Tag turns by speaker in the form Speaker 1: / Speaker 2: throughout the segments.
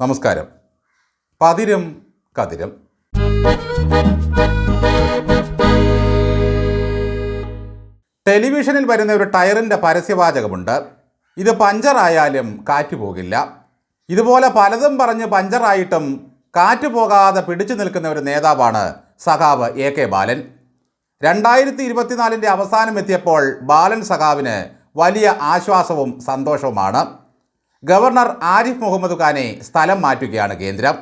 Speaker 1: നമസ്കാരം. പതിരും കതിരും. ടെലിവിഷനിൽ വരുന്ന ഒരു ടയറിന്റെ പരസ്യവാചകമുണ്ട്. ഇത് പഞ്ചറായാലും കാറ്റ് പോകില്ല ഇതുപോലെ പലതും പറഞ്ഞ് പഞ്ചറായിട്ടും കാറ്റ് പോകാതെ പിടിച്ചു നിൽക്കുന്ന ഒരു നേതാവാണ് സഖാവ് എ കെ ബാലൻ. രണ്ടായിരത്തി ഇരുപത്തിനാലിന്റെ അവസാനം എത്തിയപ്പോൾ ബാലൻ സഖാവിന് വലിയ ആശ്വാസവും സന്തോഷവുമാണ്. ഗവർണർ ആരിഫ് മുഹമ്മദ് ഖാനെ സ്ഥലം മാറ്റുകയാണ് കേന്ദ്രം.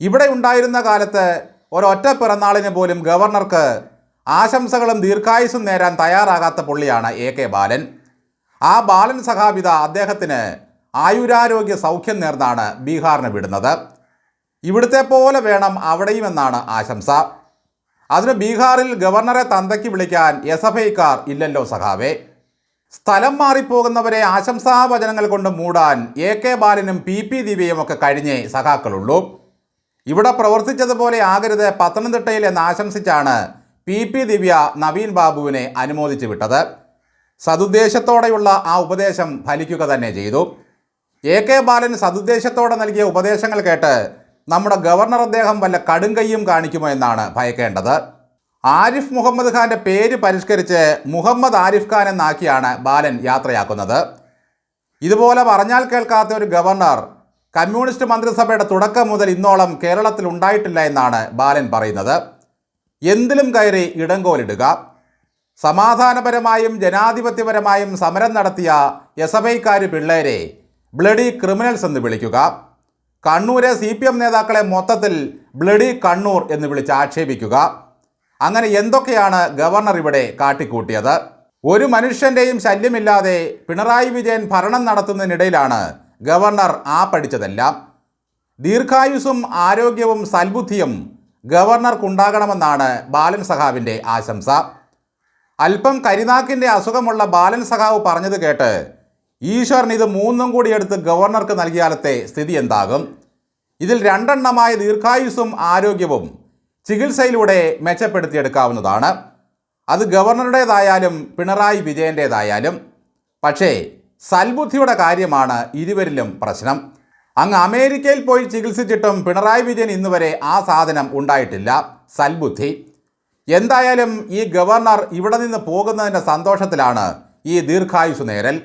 Speaker 1: ഇവിടെ ഉണ്ടായിരുന്ന കാലത്ത് ഒരൊറ്റ പിറന്നാളിന് പോലും ഗവർണർക്ക് ആശംസകളും ദീർഘായുസും നേരാൻ തയ്യാറാകാത്ത പുള്ളിയാണ് എ കെ ബാലൻ. ആ ബാലൻ സഹാബിത അദ്ദേഹത്തിന് ആയുരാരോഗ്യ സൗഖ്യം നേർന്നാണ് ബീഹാറിന് വിടുന്നത്. ഇവിടുത്തെ പോലെ വേണം അവിടെയുമെന്നാണ് ആശംസ. അതിന് ബീഹാറിൽ ഗവർണറെ തന്തയ്ക്ക് വിളിക്കാൻ എസ് എഫ് ഐക്കാർ ഇല്ലല്ലോ സഖാവേ. സ്ഥലം മാറിപ്പോകുന്നവരെ ആശംസാവചനങ്ങൾ കൊണ്ട് മൂടാൻ എ കെ ബാലനും പി പി ദിവ്യയും ഒക്കെ കഴിഞ്ഞേ സഖാക്കളുള്ളൂ. ഇവിടെ പ്രവർത്തിച്ചതുപോലെ ആകരുത് പത്തനംതിട്ടയിൽ എന്ന് ആശംസിച്ചാണ് പി പി ദിവ്യ നവീൻ ബാബുവിനെ അനുമോദിച്ചു വിട്ടത്. സതുദ്ദേശത്തോടെയുള്ള ആ ഉപദേശം ഫലിക്കുക തന്നെ ചെയ്തു. എ കെ ബാലൻ സതുദ്ദേശത്തോടെ നൽകിയ ഉപദേശങ്ങൾ കേട്ട് നമ്മുടെ ഗവർണർ അദ്ദേഹം വല്ല കടുങ്കയ്യും കാണിക്കുമോ എന്നാണ് ഭയക്കേണ്ടത്. ആരിഫ് മുഹമ്മദ് ഖാന്റെ പേര് പരിഷ്കരിച്ച് മുഹമ്മദ് ആരിഫ് ഖാൻ എന്നാക്കിയാണ് ബാലൻ യാത്രയാക്കുന്നത്. ഇതുപോലെ പറഞ്ഞാൽ കേൾക്കാത്ത ഒരു ഗവർണർ കമ്മ്യൂണിസ്റ്റ് മന്ത്രിസഭയുടെ തുടക്കം മുതൽ ഇന്നോളം കേരളത്തിൽ ഉണ്ടായിട്ടില്ല എന്നാണ് ബാലൻ പറയുന്നത്. എന്തിലും കയറി ഇടങ്കോലിടുക. സമാധാനപരമായും ജനാധിപത്യപരമായും സമരം നടത്തിയ എസ് എഫ് ഐക്കാർ പിള്ളേരെ ബ്ലഡി ക്രിമിനൽസ് എന്ന് വിളിക്കുക. കണ്ണൂരെ സി പി എം നേതാക്കളെ മൊത്തത്തിൽ ബ്ലഡി കണ്ണൂർ എന്ന് വിളിച്ച് ആക്ഷേപിക്കുക. അങ്ങനെ എന്തൊക്കെയാണ് ഗവർണർ ഇവിടെ കാട്ടിക്കൂട്ടിയത്? ഒരു മനുഷ്യന്റെയും ശല്യമില്ലാതെ പിണറായി വിജയൻ ഭരണം നടത്തുന്നതിനിടയിലാണ് ഗവർണർ ആ പഠിച്ചതെല്ലാം. ദീർഘായുസും ആരോഗ്യവും സൽബുദ്ധിയും ഗവർണർക്കുണ്ടാകണമെന്നാണ് ബാലൻ സഖാവിന്റെ ആശംസ. അല്പം കരിനാക്കിന്റെ അസുഖമുള്ള ബാലൻ സഖാവ് പറഞ്ഞത് കേട്ട് ഈശ്വരൻ ഇത് മൂന്നും കൂടി എടുത്ത് ഗവർണർക്ക് നൽകിയാലത്തെ സ്ഥിതി എന്താകും? ഇതിൽ രണ്ടെണ്ണമായ ദീർഘായുസും ആരോഗ്യവും ചികിത്സയിലൂടെ മെച്ചപ്പെടുത്തിയെടുക്കാവുന്നതാണ്. അത് ഗവർണറുടേതായാലും പിണറായി വിജയന്റേതായാലും പക്ഷേ സൽബുദ്ധിയുടെ കാര്യമാണ് ഇരുവരിലും പ്രശ്നം. അങ്ങ് അമേരിക്കയിൽ പോയി ചികിത്സിച്ചിട്ടും പിണറായി വിജയൻ ഇന്നുവരെ ആ സാധനം ഉണ്ടായിട്ടില്ല. സൽബുദ്ധി. എന്തായാലും ഈ ഗവർണർ ഇവിടെ നിന്ന് പോകുന്നതിന്റെ സന്തോഷത്തിലാണ് ഈ ദീർഘായുസ് നേരൽ.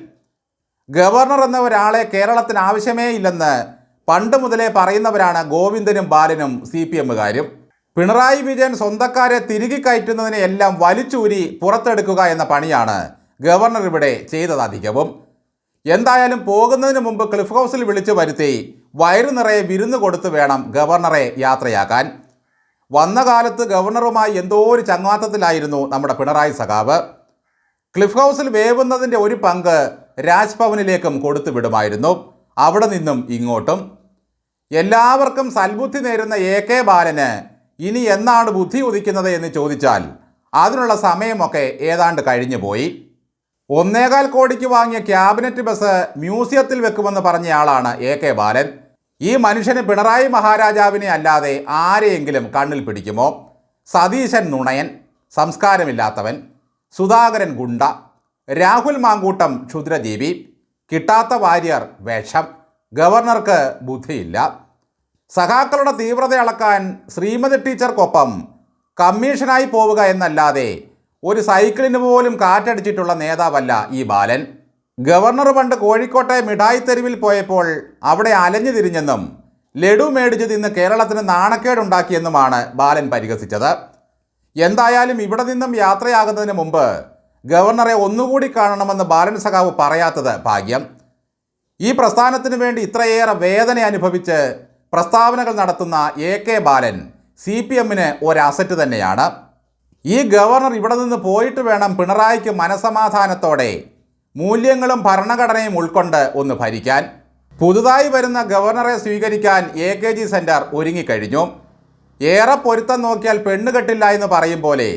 Speaker 1: ഗവർണർ എന്ന ഒരാളെ കേരളത്തിന് ആവശ്യമേ ഇല്ലെന്ന് പണ്ട് മുതലേ പറയുന്നവരാണ് ഗോവിന്ദനും ബാലനും സി പി എമ്മുകാരും. പിണറായി വിജയൻ സ്വന്തക്കാരെ തിരികെ കയറ്റുന്നതിനെ എല്ലാം വലിച്ചൂരി പുറത്തെടുക്കുക എന്ന പണിയാണ് ഗവർണർ ഇവിടെ ചെയ്തത് അധികവും എന്തായാലും പോകുന്നതിന് മുമ്പ് ക്ലിഫ് ഹൗസിൽ വിളിച്ചു വരുത്തി വയറു നിറയെ വിരുന്ന് കൊടുത്തു വേണം ഗവർണറെ യാത്രയാക്കാൻ. വന്ന കാലത്ത് ഗവർണറുമായി എന്തോ ഒരു ചങ്ങാത്തത്തിലായിരുന്നു നമ്മുടെ പിണറായി സഖാവ്. ക്ലിഫ് ഹൗസിൽ വേവുന്നതിന്റെ ഒരു പങ്ക് രാജ്ഭവനിലേക്കും കൊടുത്തു വിടുമായിരുന്നു. അവിടെ നിന്നും ഇങ്ങോട്ടും. എല്ലാവർക്കും സൽബുദ്ധി നേരുന്ന എ കെ ബാലന് ഇനി എന്നാണ് ബുദ്ധി ഉദിക്കുന്നത് എന്ന് ചോദിച്ചാൽ അതിനുള്ള സമയമൊക്കെ ഏതാണ്ട് കഴിഞ്ഞു പോയി. ഒന്നേകാൽ കോടിക്ക് വാങ്ങിയ ക്യാബിനറ്റ് ബസ് മ്യൂസിയത്തിൽ വെക്കുമെന്ന് പറഞ്ഞയാളാണ് എ കെ ബാലൻ. ഈ മനുഷ്യന് പിണറായി മഹാരാജാവിനെ അല്ലാതെ ആരെയെങ്കിലും കണ്ണിൽ പിടിക്കുമോ? സതീശൻ നുണയൻ സംസ്കാരമില്ലാത്തവൻ സുധാകരൻ ഗുണ്ട രാഹുൽ മാങ്കൂട്ടം ക്ഷുദ്രജീവി കിട്ടാത്ത വാര്യർ വേഷം ഗവർണർക്ക് ബുദ്ധിയില്ല. സഖാക്കളുടെ തീവ്രത അളക്കാൻ ശ്രീമതി ടീച്ചർക്കൊപ്പം കമ്മീഷനായി പോവുക എന്നല്ലാതെ ഒരു സൈക്കിളിന് പോലും കാറ്റടിച്ചിട്ടുള്ള നേതാവല്ല ഈ ബാലൻ. ഗവർണർ പണ്ട് കോഴിക്കോട്ടെ മിഠായി തെരുവിൽ പോയപ്പോൾ അവിടെ അലഞ്ഞു തിരിഞ്ഞെന്നും ലഡു മേടിച്ച് തിന്ന് കേരളത്തിന് നാണക്കേടുണ്ടാക്കിയെന്നുമാണ് ബാലൻ പരിഹസിച്ചത്. എന്തായാലും ഇവിടെ നിന്നും യാത്രയാകുന്നതിന് മുമ്പ് ഗവർണറെ ഒന്നുകൂടി കാണണമെന്ന് ബാലൻ സഖാവ് പറയാത്തത് ഭാഗ്യം. ഈ പ്രസ്ഥാനത്തിന് വേണ്ടി ഇത്രയേറെ വേദന അനുഭവിച്ച് പ്രസ്താവനകൾ നടത്തുന്ന A K Balan C P എമ്മിന് ഒരു അസറ്റ് തന്നെയാണ്. ഈ ഗവർണർ ഇവിടെ നിന്ന് പോയിട്ട് വേണം പിണറായിക്ക് മനസമാധാനത്തോടെ മൂല്യങ്ങളും ഭരണഘടനയും ഉൾക്കൊണ്ട് ഒന്ന് ഭരിക്കാൻ. പുതുതായി വരുന്ന ഗവർണറെ സ്വീകരിക്കാൻ എ കെ ജി സെന്റർ ഒരുങ്ങിക്കഴിഞ്ഞു. ഏറെ പൊരുത്തം നോക്കിയാൽ പെണ്ണുകെട്ടില്ല എന്ന് പറയും പോലെ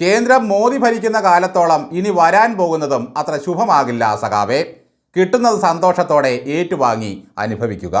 Speaker 1: കേന്ദ്രം മോദി ഭരിക്കുന്ന കാലത്തോളം ഇനി വരാൻ പോകുന്നതും അത്ര ശുഭമാകില്ല സഖാവേ. കിട്ടുന്നത് സന്തോഷത്തോടെ ഏറ്റുവാങ്ങി അനുഭവിക്കുക.